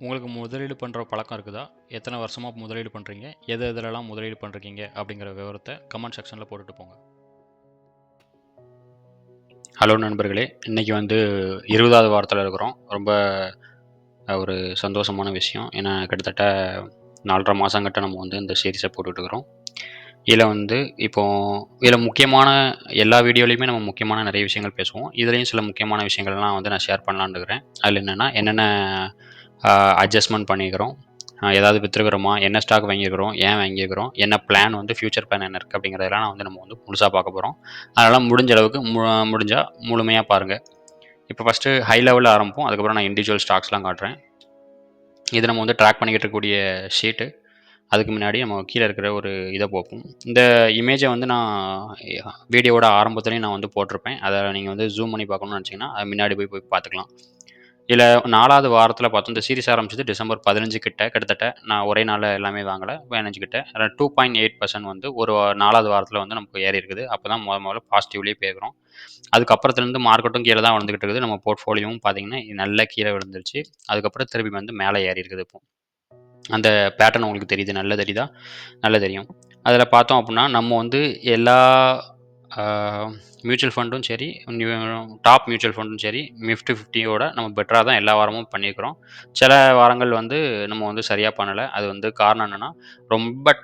உங்களுக்கு முதலீடு பண்ணுற பழக்கம் இருக்குதா? எத்தனை வருஷமாக முதலீடு பண்ணுறீங்க எது எதுலலாம் முதலீடு பண்ணுறீங்க அப்படிங்கிற விவரத்தை கமெண்ட் செக்ஷனில் போட்டுட்டு போங்க. ஹலோ நண்பர்களே இன்றைக்கி வந்து இருபதாவது வாரத்தில் இருக்கிறோம். ரொம்ப ஒரு சந்தோஷமான விஷயம். ஏன்னா கிட்டத்தட்ட நாலரை மாதங்கிட்ட நம்ம வந்து இந்த சீரிஸை போட்டுட்ருக்குறோம் இதில் வந்து இப்போது இதில் முக்கியமான எல்லா வீடியோலையுமே நம்ம முக்கியமான நிறைய விஷயங்கள் பேசுவோம். இதுலேயும் சில முக்கியமான விஷயங்கள்லாம் வந்து நான் ஷேர் பண்ணலான்னு இருக்கிறேன். அதில் என்னென்னா என்னென்ன அட்ஜஸ்ட்மெண்ட் பண்ணிக்கிறோம். ஏதாவது விற்றுக்கிறோமா என்ன ஸ்டாக் வாங்கியிருக்கிறோம் ஏன் வாங்கியிருக்கிறோம் என்ன பிளான் வந்து ஃப்யூச்சர் பிளான் என்ன இருக்குது அப்படிங்கிறதெல்லாம் நான் வந்து நம்ம வந்து முழுசாக பார்க்க போகிறோம் அதனால் முடிஞ்ச அளவுக்கு மு முடிஞ்சால் முழுமையாக பாருங்கள் இப்போ ஃபஸ்ட்டு ஹை லெவலில் ஆரம்பிப்போம். அதுக்கப்புறம் நான் இண்டிவிஜுவல் ஸ்டாக்ஸ்லாம் காட்டுறேன். இது நம்ம வந்து ட்ராக் பண்ணிக்கிட்டு இருக்கக்கூடிய ஷீட்டு அதுக்கு முன்னாடி நம்ம கீழே இருக்கிற ஒரு இதை பார்ப்போம். இந்த இமேஜை வந்து நான் வீடியோவோட ஆரம்பத்துலேயும் நான் வந்து போட்டிருப்பேன். அதை நீங்கள் வந்து ஜூம் பண்ணி பார்க்கணும்னு நினச்சிங்கன்னா அது முன்னாடி போய் போய் பார்த்துக்கலாம். இல்லை நாலாவது வாரத்தில் பார்த்தோம். இந்த சீரிஸ் ஆரம்பிச்சது டிசம்பர் பதினஞ்சு கிட்ட. கிட்டத்தட்ட நான் ஒரே நாளில் எல்லாமே வாங்கலை. பதினஞ்சு கிட்ட. டூ பாயிண்ட் எயிட் பர்சன்ட் வந்து ஒரு நாலாவது வாரத்தில் வந்து நமக்கு ஏறி இருக்குது. அப்போ தான் முத முதல்ல பாசிட்டிவ்லேயே போயிருக்கிறோம் அதுக்கப்புறத்துலேருந்து மார்க்கெட்டும் கீழே தான் வந்துக்கிட்டு இருக்குது. நம்ம போர்ட்ஃபோலியோவும் பார்த்தீங்கன்னா நல்லா கீழே விழுந்துருச்சு. அதுக்கப்புறம் திரும்பி வந்து மேலே ஏறி இருக்குது இப்போ. அந்த பேட்டர்ன் உங்களுக்கு தெரியுது. நல்ல தெரியுதா? நல்ல தெரியும். அதில் பார்த்தோம் அப்படின்னா நம்ம வந்து எல்லா மியூச்சுவல் ஃபண்டும் சரி டாப் மியூச்சுவல் ஃபண்டும் சரி நிஃப்டி ஃபிஃப்டியோட நம்ம பெட்டராக தான் எல்லா வாரமும் பண்ணியிருக்கிறோம். சில வாரங்கள் வந்து நம்ம வந்து சரியாக பண்ணலை. அது வந்து காரணம் என்னென்னா ரொம்ப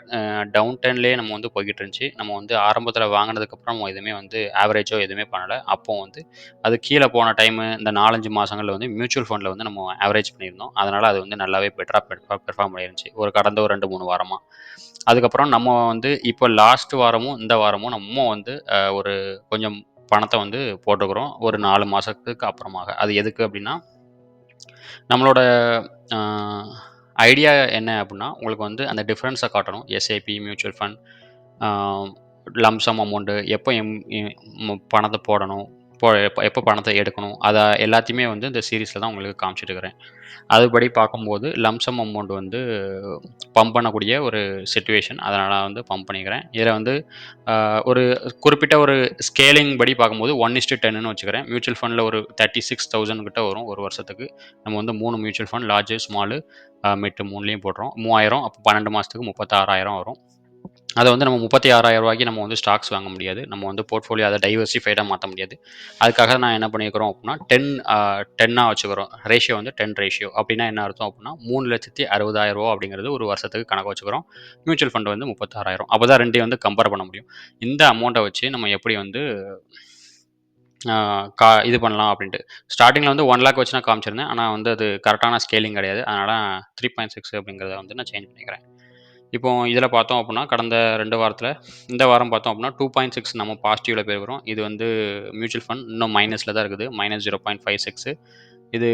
டவுன் டர்ன்லேயே நம்ம வந்து போய்கிட்டு இருந்துச்சு நம்ம வந்து ஆரம்பத்தில் வாங்கினதுக்கப்புறம் நம்ம எதுவுமே வந்து ஆவரேஜோ எதுவுமே பண்ணலை. அப்போ வந்து அது கீழே போன டைமு இந்த நாலஞ்சு மாதங்களில் வந்து மியூச்சுவல் ஃபண்டில் வந்து நம்ம ஆவரேஜ் பண்ணியிருந்தோம். அதனால் அது வந்து நல்லாவே பெட்டராக பெர்ஃபார்ம் பண்ணிருந்துச்சு ஒரு கடந்த ஒரு ரெண்டு மூணு வாரமாக அதுக்கப்புறம் நம்ம வந்து இப்போ லாஸ்ட் வாரமும் இந்த வாரமும் நம்ம வந்து ஒரு கொஞ்சம் பணத்தை வந்து போட்டுக்கிறோம். ஒரு நாலு மாதத்துக்கு அப்புறமாக. அது எதுக்கு அப்படின்னா நம்மளோட ஐடியா என்ன அப்படின்னா உங்களுக்கு வந்து அந்த டிஃப்ரென்ஸை காட்டணும். SIP mutual fund lump sum amount எப்போ எம் பணத்தை போடணும் போ எப்போ எப்போ பணத்தை எடுக்கணும்? அதை எல்லாத்தையுமே வந்து இந்த சீரீஸில் தான் உங்களுக்கு காமிச்சிட்டு இருக்கிறேன் அதுபடி பார்க்கும்போது லம்சம் அமௌண்ட் வந்து பம்ப் பண்ணக்கூடிய ஒரு சுச்சுவேஷன் அதனால் நான் வந்து பம்ப் பண்ணிக்கிறேன். இதில் வந்து ஒரு குறிப்பிட்ட ஒரு ஸ்கேலிங் படி பார்க்கும்போது ஒன் இஸ்ட்டு டென்னு வச்சுக்கிறேன். மியூச்சுவல் ஃபண்டில் ஒரு தேர்ட்டி சிக்ஸ் தௌசண்ட் கிட்ட வரும் ஒரு வருஷத்துக்கு. நம்ம வந்து மூணு mutual fund large small mid மூணுலேயும் போடுறோம். மூவாயிரம் அப்போ பன்னெண்டு மாதத்துக்கு முப்பத்தாறாயிரம் வரும். அதை வந்து நம்ம முப்பத்தி ஆறாயிரம் ரூபாய்க்கு நம்ம வந்து ஸ்டாக்ஸ் வாங்க முடியாது. நம்ம வந்து போர்ட்ஃபோலியோ அதை டைவர்சிஃபைடாக மாற்ற முடியாது. அதுக்காக நான் என்ன பண்ணியிருக்கிறோம் அப்படின்னா டென் டென்னாக வச்சுக்கிறோம். ரேஷியோ வந்து டென் ரேஷியோ அப்படின்னா என்ன அர்த்தம் அப்படின்னா மூணு லட்சத்தி அறுபதாயிரம் ரூபா அப்படிங்கிறது ஒரு வருஷத்துக்கு கணக்கு வச்சுக்கிறோம். மியூச்சுவல் ஃபண்ட் வந்து முப்பத்தாறாயிரம் அப்போ தான் ரெண்டையும் வந்து கம்பேர் பண்ண முடியும். இந்த அமௌண்ட்டை வச்சு நம்ம எப்படி வந்து கா இது பண்ணலாம் அப்படின்ட்டு. ஸ்டார்டிங்கில் வந்து ஒன் லேக் வச்சு நான் காமிச்சிருந்தேன். ஆனால் வந்து அது கரெக்டான ஸ்கேலிங் கிடையாது. அதனால் த்ரீ பாயிண்ட் சிக்ஸ் அப்படிங்கிறத வந்து நான் சேஞ்ச் பண்ணிக்கிறேன். இப்போ இதில் பார்த்தோம் அப்படின்னா கடந்த ரெண்டு வாரத்தில் இந்த வாரம் பார்த்தோம் அப்படின்னா டூ பாயிண்ட் சிக்ஸ் நம்ம பாசிட்டிவில் போயிருக்கிறோம் இது வந்து மியூச்சுவல் ஃபண்ட் இன்னும் மைனஸில் தான் இருக்குது. Minus zero point five six இது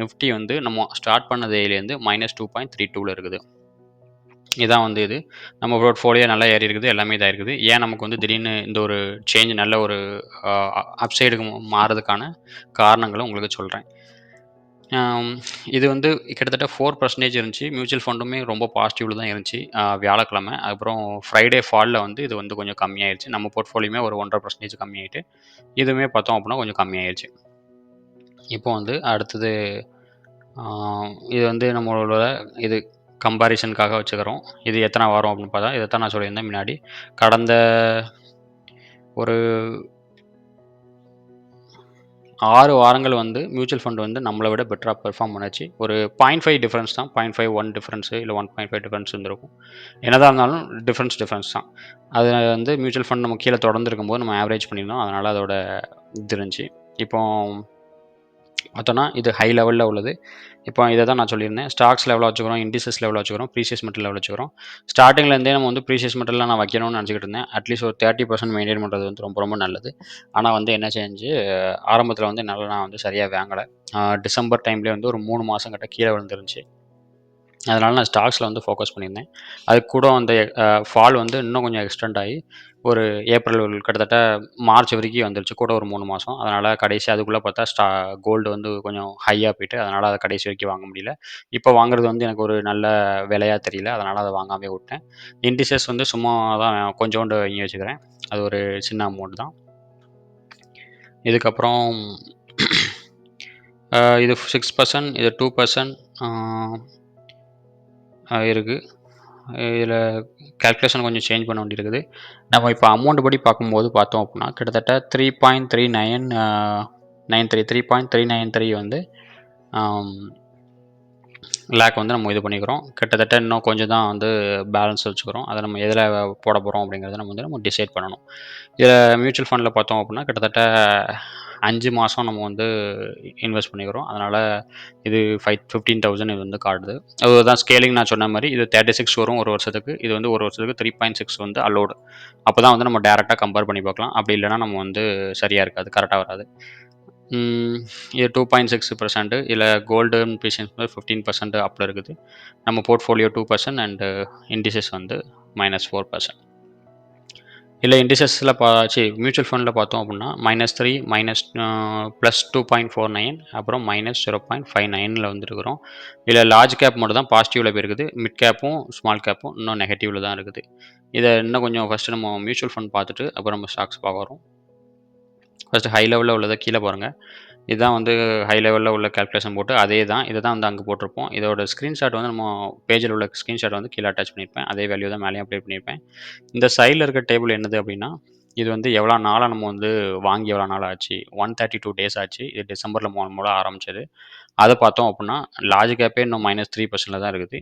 நிஃப்டி வந்து நம்ம ஸ்டார்ட் பண்ண தேதியிலேருந்து மைனஸ் டூ பாயிண்ட் த்ரீ டூவில் இருக்குது. இதான் வந்து இது. நம்ம போர்ட்ஃபோலியோ நல்லா ஏறி இருக்குது. எல்லாமே இதாக இருக்குது. ஏன் நமக்கு வந்து திடீர்னு இந்த ஒரு சேஞ்ச் நல்ல ஒரு அப்சைடுக்கு மாறுறதுக்கான காரணங்களும் உங்களுக்கு சொல்கிறேன் இது வந்து கிட்டத்தட்ட ஃபோர் பர்சன்டேஜ் இருந்துச்சு. மியூச்சுவல் ஃபண்டுமே ரொம்ப பாசிட்டிவில் தான் இருந்துச்சு. வியாழக்கிழமை. அப்புறம் ஃப்ரைடே ஃபாலில் வந்து இது வந்து கொஞ்சம் கம்மியாயிருச்சு. நம்ம போர்ட்ஃபோலியோமே ஒரு ஒன்றரை பர்சன்டேஜ் கம்மியாயிட்டு இதுவுமே பார்த்தோம் அப்படின்னா கொஞ்சம் கம்மியாயிருச்சு. இப்போ வந்து அடுத்தது இது வந்து நம்மளோட இது கம்பாரிசனுக்காக வச்சுக்கிறோம். இது எத்தனை வாரம் அப்படின்னு பார்த்தா இதை தான் நான் சொல்லியிருந்தேன் முன்னாடி. கடந்த ஒரு ஆறு வாரங்கள் வந்து மியூச்சுவல் ஃபண்ட் வந்து நம்மளை விட பெட்டராக பெர்ஃபார்ம் பண்ணுச்சு. ஒரு பாயிண்ட் ஃபைவ் டிஃப்ரென்ஸ் தான். பாயிண்ட் ஃபைவ் ஒன் டிஃப்ரென்ஸு இல்லை ஒன் பாயிண்ட் ஃபைவ் டிஃப்ரென்ஸ் இருந்திருக்கும். என்னதான் இருந்தாலும் டிஃப்ரென்ஸ் டிஃப்ரென்ஸ் தான். அது வந்து மியூச்சுவல் ஃபண்ட் நம்ம கீழே தொடர்ந்து இருக்கும்போது நம்ம ஆவரேஜ் பண்ணியிருந்தோம் அதனால் அதோட இது இருந்துச்சு. இப்போ பார்த்தோன்னா இது ஹை லெவலில் உள்ளது. இப்போ இதை தான் நான் சொல்லியிருந்தேன். ஸ்டாக்ஸ் லெவலில் வச்சுக்கிறோம் இண்டிசஸ் லெவலில் வச்சுக்கிறோம் ப்ரீசியஸ் மெட்டல் லெவலில் வச்சுக்கிறோம். ஸ்டார்டிங்லேருந்தே நம்ம வந்து ப்ரீசியஸ் மெட்டலில் நான் வைக்கணும்னு நினச்சிக்கிட்டு இருந்தேன். அட்லீஸ்ட் ஒரு தேர்ட்டி பர்சன்ட் மெயின்டைன் பண்ணுறது வந்து ரொம்ப ரொம்ப நல்லது. ஆனால் வந்து என்ன செஞ்சு ஆரம்பத்தில் வந்து நல்லா நான் வந்து சரியாக வாங்கலை. டிசம்பர் டைம்லேயே வந்து ஒரு மூணு மாதம் கிட்ட கீழே விழுந்துருந்துச்சு. அதனால் நான் ஸ்டாக்ஸில் வந்து ஃபோக்கஸ் பண்ணியிருந்தேன். அது கூட அந்த ஃபால் வந்து இன்னும் கொஞ்சம் எக்ஸ்டெண்ட் ஆகி ஒரு ஏப்ரல் கிட்டத்தட்ட மார்ச் வரைக்கும் வந்துருச்சு. கூட ஒரு மூணு மாதம் அதனால் கடைசி அதுக்குள்ளே பார்த்தா ஸ்டா கோல்டு வந்து கொஞ்சம் ஹையாக போயிட்டு, அதனால் அதை கடைசி வரைக்கும் வாங்க முடியல. இப்போ வாங்குறது வந்து எனக்கு ஒரு நல்ல விலையாக தெரியல. அதனால் அதை வாங்காமே விட்டேன் இண்டிசஸ் வந்து சும்மா தான் கொஞ்சோண்டு வாங்கி வச்சுக்கிறேன். அது ஒரு சின்ன அமௌண்ட் தான். இதுக்கப்புறம் இது சிக்ஸ் பர்சன்ட் இது டூ பர்சன்ட் இருக்குது இதில் கால்குலேஷன் கொஞ்சம் சேஞ்ச் பண்ண வேண்டியிருக்குது. நம்ம இப்போ அமௌண்ட் படி பார்க்கும்போது பார்த்தோம் அப்படின்னா கிட்டத்தட்ட 3.39 அ 93 3.393 வந்து லேக் வந்து நம்ம இது பண்ணிக்கிறோம். கிட்டத்தட்ட இன்னும் கொஞ்சம் தான் வந்து பேலன்ஸ் வச்சுக்கிறோம். அதை நம்ம எதில் போட போகிறோம் அப்படிங்கிறத நம்ம வந்து நம்ம டிசைட் பண்ணணும். இதில் மியூச்சுவல் ஃபண்டில் பார்த்தோம் அப்படின்னா கிட்டத்தட்ட அஞ்சு மாதம் நம்ம வந்து இன்வெஸ்ட் பண்ணிக்கிறோம். அதனால் இது ஃபைவ் ஃபிஃப்டீன் தௌசண்ட் இது வந்து காட்டுது. அதுதான் ஸ்கேலிங் நான் சொன்ன மாதிரி இது தேர்ட்டி சிக்ஸ் வரும் ஒரு வருஷத்துக்கு. இது வந்து ஒரு வருஷத்துக்கு த்ரீ பாயிண்ட் சிக்ஸ் வந்து அலோடு அப்போ தான் வந்து நம்ம டேரெக்டாக கம்பேர் பண்ணி பார்க்கலாம். அப்படி இல்லைனா நம்ம வந்து சரியாக இருக்காது கரெக்டாக வராது. இது டூ பாயிண்ட் சிக்ஸ் பர்சன்ட் இல்லை கோல்டன் பீஷன்ஸ் வந்து ஃபிஃப்டீன் பர்சன்ட் அப்படி இருக்குது. நம்ம portfolio two percent and indices வந்து மைனஸ் ஃபோர் பர்சன்ட் இல்லை இண்டிசஸில் பாச்சு மியூச்சுவல் ஃபண்டில் பார்த்தோம் அப்படின்னா minus three minus plus two point four nine அப்புறம் மைனஸ் ஜீரோ பாயிண்ட் ஃபைவ் நைனில் வந்துருக்கிறோம் இல்லை லார்ஜ் கேப் மட்டும் தான் பாசிட்டிவில் போயிருக்குது. மிட் கேப்பும், ஸ்மால் கேப்பும் இன்னும் நெகட்டிவில் தான் இருக்குது. இதை இன்னும் கொஞ்சம் ஃபர்ஸ்ட்டு நம்ம மியூச்சுவல் ஃபண்ட் பார்த்துட்டு, அப்புறம் நம்ம ஸ்டாக்ஸ் பார்க்குறோம் ஃபஸ்ட்டு ஃபர்ஸ்ட்டு ஹை லெவலில் உள்ளதை கீழே பாருங்கள் இதுதான் வந்து ஹை லெவலில் உள்ள கால்குலேஷன் போட்டு அதே தான். இதை தான் வந்து அங்கே போட்டிருப்போம். இதோட ஸ்க்ரீன்ஷாட் வந்து நம்ம பேஜில் உள்ள ஸ்க்ரீன்ஷாட் வந்து கீழே அட்டாச் பண்ணியிருப்பேன். அதே வேல்யூ தான் மேலேயும் அப்டேட் பண்ணியிருப்பேன். இந்த சைடில் இருக்க டேபிள் என்னது அப்படின்னா இது வந்து எவ்வளோ நாளாக நம்ம வந்து வாங்கி எவ்வளோ நாள் ஆச்சு. 132 டேஸ் ஆச்சு. இது டிசம்பரில் மூணு மூலம் ஆரம்பிச்சது. அதை பார்த்தோம் அப்படின்னா லார்ஜ் கேப்பே இன்னும் மைனஸ் த்ரீ பர்சன்டில் தான் இருக்குது.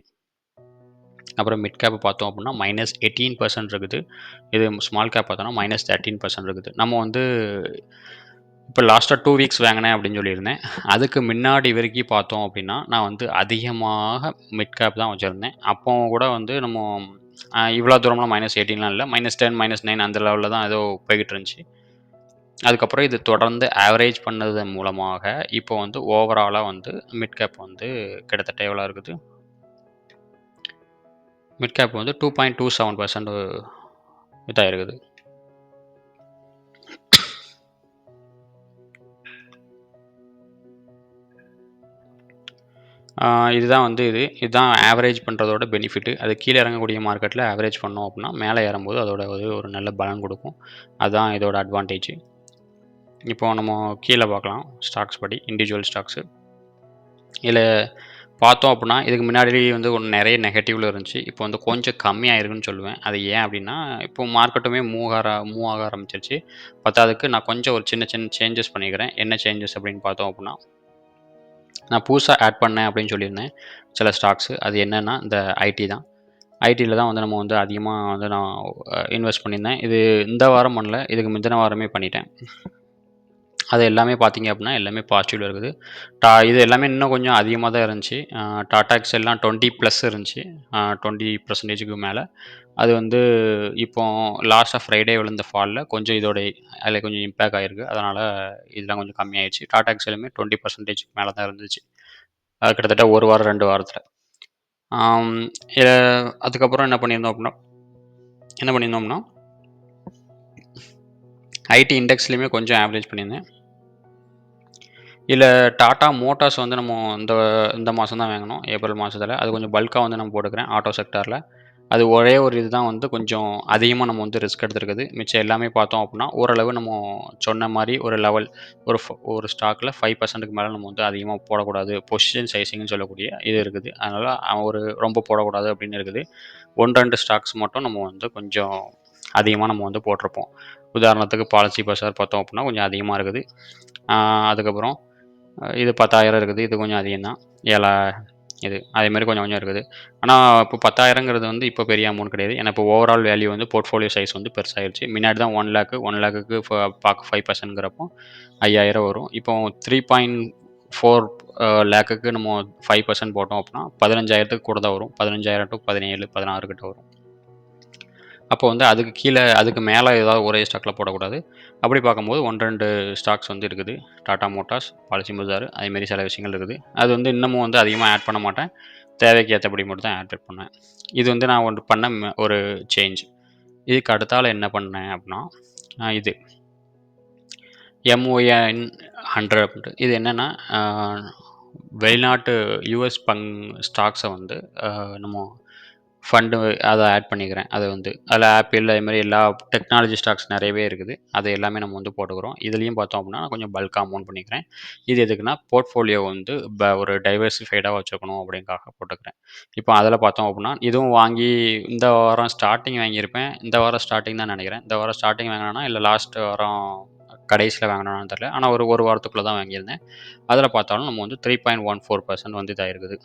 அப்புறம் மிட் கேப் பார்த்தோம் அப்படின்னா மைனஸ் எயிட்டீன் பர்சன்ட் இருக்குது. இது ஸ்மால் கேப் பார்த்தோம்னா -13% இருக்குது. நம்ம வந்து இப்போ லாஸ்ட்டாக டூ வீக்ஸ் வாங்கினேன் அப்படின்னு சொல்லியிருந்தேன். அதுக்கு முன்னாடி வரைக்கும் பார்த்தோம் அப்படின்னா நான் வந்து அதிகமாக மிட் கேப் தான் வச்சுருந்தேன் அப்போ கூட வந்து நம்ம இவ்வளோ தூரம்லாம் -18லாம் இல்ல. -10, -9 அந்த லெவலில் தான் ஏதோ போய்கிட்டு இருந்துச்சு. அதுக்கப்புறம் இது தொடர்ந்து ஆவரேஜ் பண்ணதன் மூலமாக, இப்போ வந்து ஓவராலாக வந்து மிட் கேப் வந்து கிட்டத்தட்ட எவ்வளோ இருக்குது? மிட் கேப் வந்து 2.27% இதாக இருக்குது இதுதான் வந்து இது. இதுதான் ஆவரேஜ் பண்ணுறதோட பெனிஃபிட்டு. அது கீழே இறங்கக்கூடிய மார்க்கெட்டில் ஆவரேஜ் பண்ணோம் அப்படின்னா மேலே ஏறும்போது அதோட ஒரு ஒரு நல்ல பலன் கொடுக்கும் அதுதான் இதோட அட்வான்டேஜ். இப்போ நம்ம கீழே பார்க்கலாம். ஸ்டாக்ஸ் படி இண்டிவிஜுவல் ஸ்டாக்ஸு. இதில் பார்த்தோம் அப்படின்னா இதுக்கு முன்னாடி வந்து ஒன்று நிறைய நெகட்டிவில் இருந்துச்சு. இப்போ வந்து கொஞ்சம் கம்மியாயிருக்குன்னு சொல்லுவேன். அது ஏன் அப்படின்னா இப்போ மார்க்கெட்டுமே மூவ் ஆற மூவ் ஆக ஆரம்பிச்சிருச்சு. பத்தாவதுக்கு நான் கொஞ்சம் ஒரு சின்ன சின்ன சேஞ்சஸ் பண்ணிக்கிறேன். என்ன சேஞ்சஸ் அப்படின்னு பார்த்தோம் அப்படின்னா நான் புதுசாக ஆட் பண்ணேன் அப்படின்னு சொல்லியிருந்தேன். சில ஸ்டாக்ஸு. அது என்னென்னா இந்த ஐடி தான். ஐடியில் தான் வந்து நம்ம வந்து அதிகமாக வந்து நான் இன்வெஸ்ட் பண்ணியிருந்தேன். இது இந்த வாரம் பண்ணல. இதுக்கு முந்தின வாரமே பண்ணிட்டேன். அது எல்லாமே பார்த்தீங்க அப்படின்னா எல்லாமே பாசிட்டிவ்ல இருக்குது. டா இது எல்லாமே இன்னும் கொஞ்சம் அதிகமாக தான் இருந்துச்சு. டாடாக்ஸ் எல்லாம் டுவெண்ட்டி ப்ளஸ் இருந்துச்சு. டுவெண்ட்டி பர்சன்டேஜுக்கு மேலே அது வந்து இப்போ லாஸ்ட்டாக ஃப்ரைடே விழுந்த ஃபாலில் கொஞ்சம் இதோட அதில் கொஞ்சம் இம்பேக்ட் ஆயிருக்கு. அதனால் இதெல்லாம் கொஞ்சம் கம்மியாயிடுச்சு டாடாக்ஸ்லயுமே 20%க்கு மேல தான் இருந்துச்சு. அது கிட்டத்தட்ட ஒரு வாரம் ரெண்டு வாரத்தில் அதுக்கப்புறம் என்ன பண்ணியிருந்தோம் அப்படின்னா என்ன பண்ணியிருந்தோம்னா ஐடி இண்டெக்ஸ்லேயுமே கொஞ்சம் ஆவரேஜ் பண்ணியிருந்தேன். இல்லை டாட்டா மோட்டார்ஸ் வந்து நம்ம இந்த இந்த மாதம் தான் வாங்கினோம். ஏப்ரல் மாதத்தில் அது கொஞ்சம் பல்காக வந்து நான் போட்டுக்கிறேன். ஆட்டோ செக்டாரில் அது ஒரே ஒரு இதுதான் வந்து கொஞ்சம் அதிகமாக நம்ம வந்து ரிஸ்க் எடுத்துருக்குது மிச்சம் எல்லாமே பார்த்தோம் அப்படின்னா ஓரளவு நம்ம சொன்ன மாதிரி ஒரு லெவல் ஒரு ஃப ஒரு ஸ்டாக்ல 5%க்கு மேல நம்ம வந்து அதிகமாக போடக்கூடாது. பொசிஷன் சைஸிங்னு சொல்லக்கூடிய இது இருக்குது. அதனால் ஒரு ரொம்ப போடக்கூடாது அப்படின்னு இருக்குது. 1, 2 ஸ்டாக்ஸ் மட்டும் நம்ம வந்து கொஞ்சம் அதிகமாக நம்ம வந்து போட்டிருப்போம். உதாரணத்துக்கு பாலிசி பசார் பார்த்தோம் அப்படின்னா கொஞ்சம் அதிகமாக இருக்குது. அதுக்கப்புறம் இது 10,000 இருக்குது. இது கொஞ்சம் அதிகம் தான். ஏழா இது அதேமாரி கொஞ்சம் கொஞ்சம் இருக்குது. ஆனால் இப்போ 10,000ங்கிறது வந்து இப்போ பெரிய அமௌண்ட் கிடையாது. ஏன்னா இப்போ ஓவரால் வேல்யூ வந்து போர்ட்ஃபோலியோ சைஸ் வந்து பெருசாகிடுச்சு முன்னாடி தான் ஒன் லேக் 1 லேக்குக்கு பார்க்க ஃபைவ் பர்சன்ட்ங்கிறப்போ ஐயாயிரம் வரும். இப்போ 3.4 அ லேக்குக்கு நம்ம ஃபைவ் பர்சன்ட் போட்டோம் அப்படின்னா பதினஞ்சாயிரத்துக்கு கூட தான் வரும். 15,000 டூ 17, 16 கிட்ட வரும். அப்போ வந்து அதுக்கு கீழே அதுக்கு மேலே ஏதாவது ஒரே ஸ்டாக்ல போடக்கூடாது. அப்படி பார்க்கும்போது 1, 2 ஸ்டாக்ஸ் வந்து இருக்குது. டாடா மோட்டார்ஸ், பாலிசி பஜார் அதேமாரி சில விஷயங்கள் இருக்குது. அது வந்து இன்னமும் வந்து அதிகமாக ஆட் பண்ண மாட்டேன். தேவைக்கு ஏற்றபடி மட்டும் தான் ஆட் பண்ணேன் இது வந்து நான் ஒன்று பண்ண ஒரு சேஞ்ச் இதுக்கு அடுத்தால் என்ன பண்ணேன் அப்படின்னா இது எம்ஓஎன் ஹண்ட்ரட் அப்படின்ட்டு இது என்னென்னா வெளிநாட்டு யூஎஸ் பங் ஸ்டாக்ஸை வந்து நம்ம ஃபண்டு அதை ஆட் பண்ணிக்கிறேன். அது வந்து அதில் ஆப்பிள் அது மாதிரி எல்லா டெக்னாலஜி ஸ்டாக்ஸ் நிறையவே இருக்குது. அது எல்லாமே நம்ம வந்து போட்டுக்கிறோம். இதுலேயும் பார்த்தோம் அப்படின்னா நான் கொஞ்சம் பல்காக அமௌண்ட் பண்ணிக்கிறேன். இது எதுக்குன்னா போர்ட்ஃபோலியோ வந்து ஒரு டைவர்சிஃபைடாக வச்சுக்கணும் அப்படிங்காக போட்டுக்கிறேன். இப்போ அதில் பார்த்தோம் அப்படின்னா இதுவும் வாங்கி இந்த வாரம் ஸ்டார்டிங் வாங்கியிருப்பேன். இந்த வாரம் ஸ்டார்டிங் தான் நினைக்கிறேன். இந்த வாரம் ஸ்டார்டிங் வாங்கினேன்னா இல்லை லாஸ்ட் வாரம் கடைசியில் வாங்கினான்னு தெரியல. ஆனால் ஒரு ஒரு வாரத்துக்குள்ளே தான் வாங்கியிருந்தேன். அதில் பார்த்தாலும் நம்ம வந்து three point one four percent வந்து இதாயிருக்குது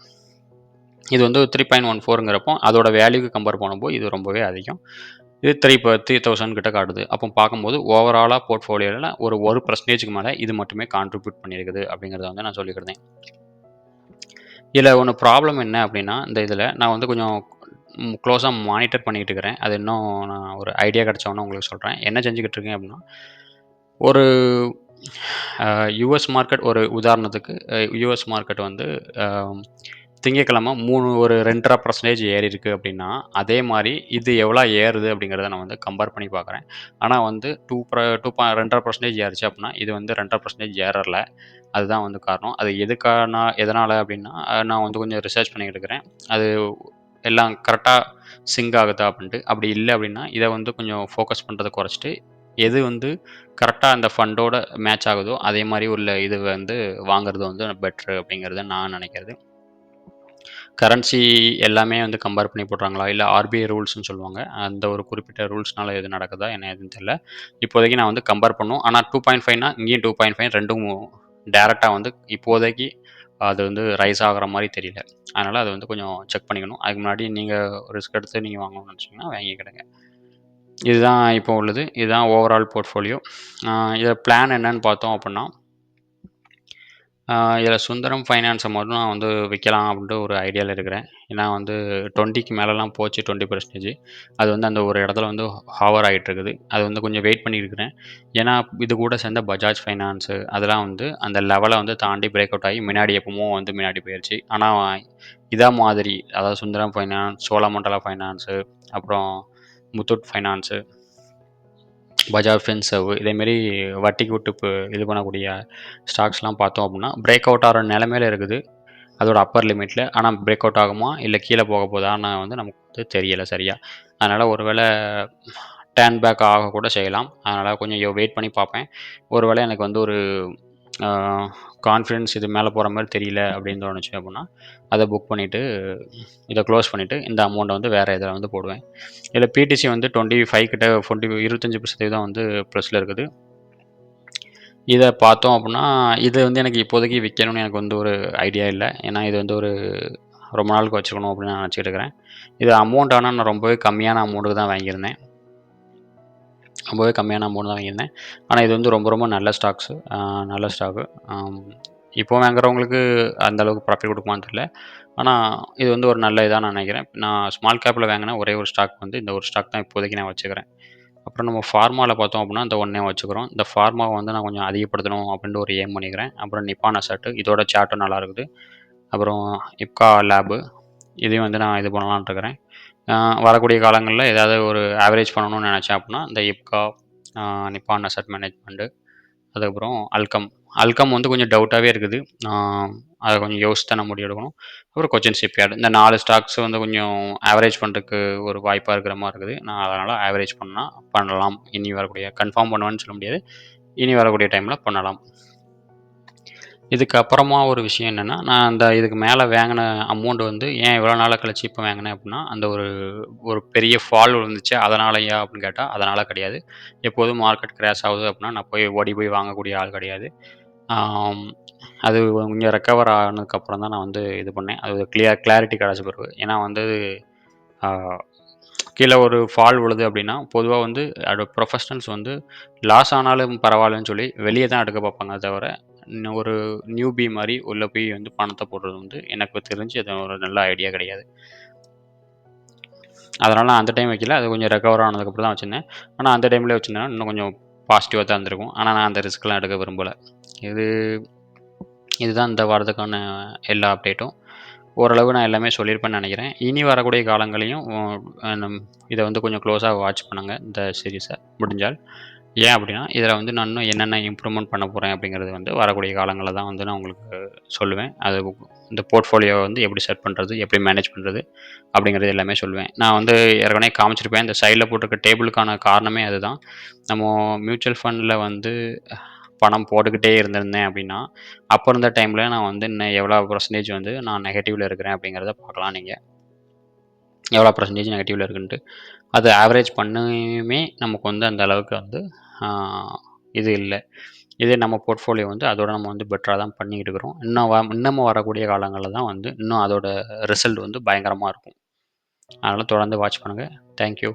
இது வந்து த்ரீ பாயிண்ட் ஒன் ஃபோருங்கிறப்போ அதோட வேல்யூக்கு கம்பேர் பண்ணும்போது இது ரொம்பவே அதிகம். இது த்ரீ இப்போ த்ரீ தௌசண்ட் கிட்ட காட்டுது. அப்போ பார்க்கும்போது ஓவராலாக போர்ட்ஃபோலியோவில் ஒரு ஒரு பர்சன்டேஜுக்கு மேலே இது மட்டுமே கான்ட்ரிபியூட் பண்ணியிருக்குது அப்படிங்கிறத வந்து நான் சொல்லிக்கிறேன். இதில் ஒன்று ப்ராப்ளம் என்ன அப்படின்னா இந்த இதில் நான் வந்து கொஞ்சம் க்ளோஸாக மானிட்டர் பண்ணிகிட்டு இருக்கிறேன். அது இன்னும் நான் ஒரு ஐடியா கிடச்சோன்னு உங்களுக்கு சொல்கிறேன் என்ன செஞ்சுக்கிட்டு இருக்கேன் அப்படின்னா ஒரு யூஎஸ் மார்க்கெட் ஒரு உதாரணத்துக்கு யூஎஸ் மார்க்கெட் வந்து திங்கக்கிழமை மூணு ஒரு ரெண்டரை பர்சன்டேஜ் ஏறி இருக்கு அப்படின்னா அதே மாதிரி இது எவ்வளோ ஏறுது அப்படிங்கிறத நான் வந்து கம்பேர் பண்ணி பார்க்குறேன். ஆனால் வந்து டூ டூ பா ரெண்டரை பர்சன்டேஜ் ஏறிச்சு அப்படின்னா இது வந்து ரெண்டரை பர்சன்டேஜ் ஏறல. அதுதான் வந்து காரணம். அது எதுக்கான எதனால் அப்படின்னா நான் வந்து கொஞ்சம் ரிசர்ச் பண்ணிக்கிட்டு இருக்கிறேன். அது எல்லாம் கரெக்டாக சிங்க் ஆகுதா அப்படின்ட்டு. அப்படி இல்லை அப்படின்னா இதை வந்து கொஞ்சம் ஃபோக்கஸ் பண்ணுறதை குறைச்சிட்டு எது வந்து கரெக்டாக அந்த ஃபண்டோட மேட்ச் ஆகுதோ அதே மாதிரி உள்ள இது வந்து வாங்குறது வந்து பெட்ரு அப்படிங்கிறத நான் நினைக்கிறது. கரன்சி எல்லாமே வந்து கம்பேர் பண்ணி போடுறாங்களா? இல்லை ஆர்பிஐ ரூல்ஸ்னு சொல்லுவாங்க. அந்த ஒரு குறிப்பிட்ட ரூல்ஸ்னால எது நடக்குதா என்ன எதுன்னு தெரியல. இப்போதைக்கு நான் வந்து கம்பேர் பண்ணும். ஆனால் டூ பாயிண்ட் ஃபைவ்னா இங்கேயும் டூ பாயிண்ட் ஃபைவ் ரெண்டும் டேரெக்டாக வந்து இப்போதைக்கு அது வந்து ரைஸ் ஆகுற மாதிரி தெரியல. அதனால் அதை வந்து கொஞ்சம் செக் பண்ணிக்கணும். அதுக்கு முன்னாடி நீங்கள் ரிஸ்க் எடுத்து நீங்கள் வாங்கணும்னு நினச்சிங்கன்னா வாங்கிக்கிடுங்க இதுதான் இப்போ உள்ளது. இதுதான் ஓவரால் போர்ட்ஃபோலியோ இதை பிளான் என்னன்னு பார்த்தோம் அப்படின்னா இதில் சுந்தரம் ஃபைனான்ஸை மட்டும் நான் வந்து விற்கலாம் அப்படின்ட்டு ஒரு ஐடியாவில் இருக்கிறேன். ஏன்னா வந்து டுவெண்ட்டிக்கு மேலெலாம் போச்சு டுவெண்ட்டி பர்சன்டேஜ் அது வந்து அந்த ஒரு இடத்துல வந்து ஹவர் ஆகிட்டு இருக்குது. அது வந்து கொஞ்சம் வெயிட் பண்ணியிருக்கிறேன் ஏன்னா இது கூட சேர்ந்த பஜாஜ் ஃபைனான்ஸு அதெல்லாம் வந்து அந்த லெவலை வந்து தாண்டி பிரேக் அவுட் ஆகி முன்னாடி எப்பவுமோ வந்து முன்னாடி போயிடுச்சு ஆனால் இதா மாதிரி அதாவது சுந்தரம் ஃபைனான்ஸ் சோழமண்டலா ஃபைனான்ஸு அப்புறம் முத்தூட் ஃபைனான்ஸு பஜாஜ் ஃபின்சர்வ் இதேமாரி வட்டிக்கு விட்டு இப்போ இது பண்ணக்கூடிய ஸ்டாக்ஸ்லாம் பார்த்தோம் அப்படின்னா பிரேக் அவுட் ஆகிற நிலமையில இருக்குது. அதோட அப்பர் லிமிட்டில் ஆனால் பிரேக் அவுட் ஆகுமா? இல்லை கீழே போக போதான்னு வந்து நமக்கு வந்து தெரியலை சரியா. அதனால் ஒருவேளை டேன் பேக் ஆக கூட செய்யலாம். அதனால் கொஞ்சம் வெயிட் பண்ணி பார்ப்பேன். ஒருவேளை எனக்கு வந்து ஒரு கான்ஃபிடென்ஸ் இது மேலே போகிற மாதிரி தெரியல அப்படின்னு தோணுச்சு அப்படின்னா அதை புக் பண்ணிவிட்டு இதை க்ளோஸ் பண்ணிவிட்டு இந்த அமௌண்ட்டை வந்து வேறு இதில் வந்து போடுவேன். இதில் பிடிசி வந்து டுவெண்ட்டி ஃபைவ் கிட்ட டுவெண்ட்டி இருபத்தஞ்சி சதவீதம் வந்து ப்ளஸில் இருக்குது. இதை பார்த்தோம் அப்படின்னா இது வந்து எனக்கு இப்போதைக்கு விற்கணும்னு எனக்கு வந்து ஒரு ஐடியா இல்லை. ஏன்னா இது வந்து ஒரு ரொம்ப நாளுக்கு வச்சுக்கணும் அப்படின்னு நான் நினச்சிட்டு இருக்கிறேன். இது அமௌண்ட் ஆனால் நான் ரொம்பவே கம்மியான அமௌண்ட்டுக்கு தான் வாங்கியிருந்தேன். ரொம்பவே கம்மியான அமௌண்ட் தான் வாங்கியிருந்தேன். ஆனால் இது வந்து ரொம்ப ரொம்ப நல்ல ஸ்டாக்ஸு நல்ல ஸ்டாக்கு இப்போ வாங்குறவங்களுக்கு அந்த அளவுக்கு ப்ராஃபிட் கொடுக்குமான்னு தெரியல. ஆனால் இது வந்து ஒரு நல்ல இதாக நான் நினைக்கிறேன். நான் ஸ்மால் கேப்பில் வாங்கின ஒரே ஒரு ஸ்டாக் வந்து இந்த ஒரு ஸ்டாக் தான் இப்போதைக்கு நான் வச்சுக்கிறேன். அப்புறம் நம்ம ஃபார்மாவில் பார்த்தோம் அப்படின்னா இந்த ஒன்றே வச்சுக்கிறோம். இந்த ஃபார்மாவை வந்து நான் கொஞ்சம் அதிகப்படுத்தணும் அப்படின்ட்டு ஒரு ஏம் பண்ணிக்கிறேன். அப்புறம் நிப்பான் அசட்டு இதோட சார்ட்டும் நல்லா இருக்குது. அப்புறம் இப்கா லேபு இதையும் வந்து நான் இது பண்ணலான்ட்டு இருக்கிறேன். வரக்கூடிய காலங்களில் ஏதாவது ஒரு ஆவரேஜ் பண்ணணும்னு நினச்சேன் அப்படின்னா இந்த இப்கா நிப்பான் அசட் மேனேஜ்மெண்ட்டு அதுக்கப்புறம் அல்கம் அல்கம் வந்து கொஞ்சம் டவுட்டாகவே இருக்குது. அதை கொஞ்சம் யோசித்து தான் முடிவு எடுக்கணும். அப்புறம் கொச்சின் ஷிப்யார்டு இந்த நாலு ஸ்டாக்ஸ் வந்து கொஞ்சம் ஆவரேஜ் பண்ணுறதுக்கு ஒரு வாய்ப்பாக இருக்கிற மாதிரி இருக்குது. நான் அதனால் ஆவரேஜ் பண்ணால் பண்ணலாம். இனி வரக்கூடிய கன்ஃபார்ம் பண்ணுவேன்னு சொல்ல முடியாது. இனி வரக்கூடிய டைமில் பண்ணலாம். இதுக்கு அப்புறமா ஒரு விஷயம் என்னென்னா நான் அந்த இதுக்கு மேலே வாங்கின அமௌண்ட் வந்து ஏன் இவ்வளோ நாளாக கழிச்சு இப்போ வாங்கினேன் அப்படின்னா அந்த ஒரு ஒரு பெரிய ஃபால் விழுந்துச்சு. அதனாலயா அப்படின்னு கேட்டால் அதனால் கிடையாது. எப்போதும் மார்க்கெட் கிராஷ் ஆகுது அப்படின்னா நான் போய் ஓடி போய் வாங்கக்கூடிய ஆள் கிடையாது. அது கொஞ்சம் ரெக்கவர் ஆனதுக்கப்புறம் தான் நான் வந்து இது பண்ணேன். அது கிளியர் கிளாரிட்டி கிடச்ச பிறகு. ஏன்னா வந்து கீழே ஒரு ஃபால் விழுது அப்படின்னா பொதுவாக வந்து அதோட ப்ரொஃபஷனல்ஸ் வந்து லாஸ் ஆனாலும் பரவாயில்லன்னு சொல்லி வெளியே தான் எடுக்க பார்ப்பாங்க தவிர ஒரு நியூபி மாதிரி உள்ளே போய் வந்து பணத்தை போடுறது வந்து எனக்கு தெரிஞ்சு அது ஒரு நல்ல ஐடியா கிடையாது. அதனால் நான் அந்த டைம் வைக்கல. அது கொஞ்சம் ரெக்கவர் ஆனதுக்கப்புறம் தான் வச்சுருந்தேன். ஆனால் அந்த டைமில் வச்சுருந்தேன் இன்னும் கொஞ்சம் பாசிட்டிவாக தான் இருந்திருக்கும். ஆனால் நான் அந்த ரிஸ்க்லாம் எடுக்க விரும்பலை. இது இதுதான் இந்த வாரத்துக்கான எல்லா அப்டேட்டும் ஓரளவு நான் எல்லாமே சொல்லியிருப்பேன்னு நினைக்கிறேன். இனி வரக்கூடிய காலங்களையும் இதை வந்து கொஞ்சம் க்ளோஸாக வாட்ச் பண்ணுங்கள் இந்த சீரீஸை முடிஞ்சால். ஏன் அப்படின்னா இதில் வந்து நான் இன்னும் என்னென்ன இம்ப்ரூவ்மெண்ட் பண்ண போகிறேன் அப்படிங்கிறது வந்து வரக்கூடிய காலங்களில் தான் வந்து நான் உங்களுக்கு சொல்லுவேன். அது இந்த போர்ட்ஃபோலியோவை வந்து எப்படி செட் பண்ணுறது எப்படி மேனேஜ் பண்ணுறது அப்படிங்கிறது எல்லாமே சொல்லுவேன். நான் வந்து ஏற்கனவே காமிச்சிருப்பேன் இந்த சைடில் போட்டிருக்க டேபிளுக்கான காரணமே அதுதான். நம்ம மியூச்சுவல் ஃபண்டில் வந்து பணம் போட்டுக்கிட்டே இருந்திருந்தேன் அப்படின்னா அப்போ இருந்த டைமில் நான் வந்து இன்னும் எவ்வளோ பர்சன்டேஜ் வந்து நான் நெகட்டிவில் இருக்கிறேன் அப்படிங்கிறத பார்க்கலாம் நீங்கள் எவ்வளோ பர்சன்டேஜ் நெகட்டிவில் இருக்குன்ட்டு. அது ஆவரேஜ் பண்ணியுமே நமக்கு வந்து அந்த அளவுக்கு வந்து இது இல்லை. இதே நம்ம போர்ட்ஃபோலியோ வந்து அதோட நம்ம வந்து பெட்டராக தான் பண்ணிக்கிட்டு இருக்கிறோம். இன்னும் வ இன்னமும் வரக்கூடிய காலங்களில் தான் வந்து இன்னும் அதோட ரிசல்ட் வந்து பயங்கரமாக இருக்கும். அதனால் தொடர்ந்து வாட்ச் பண்ணுங்கள் தேங்க்யூ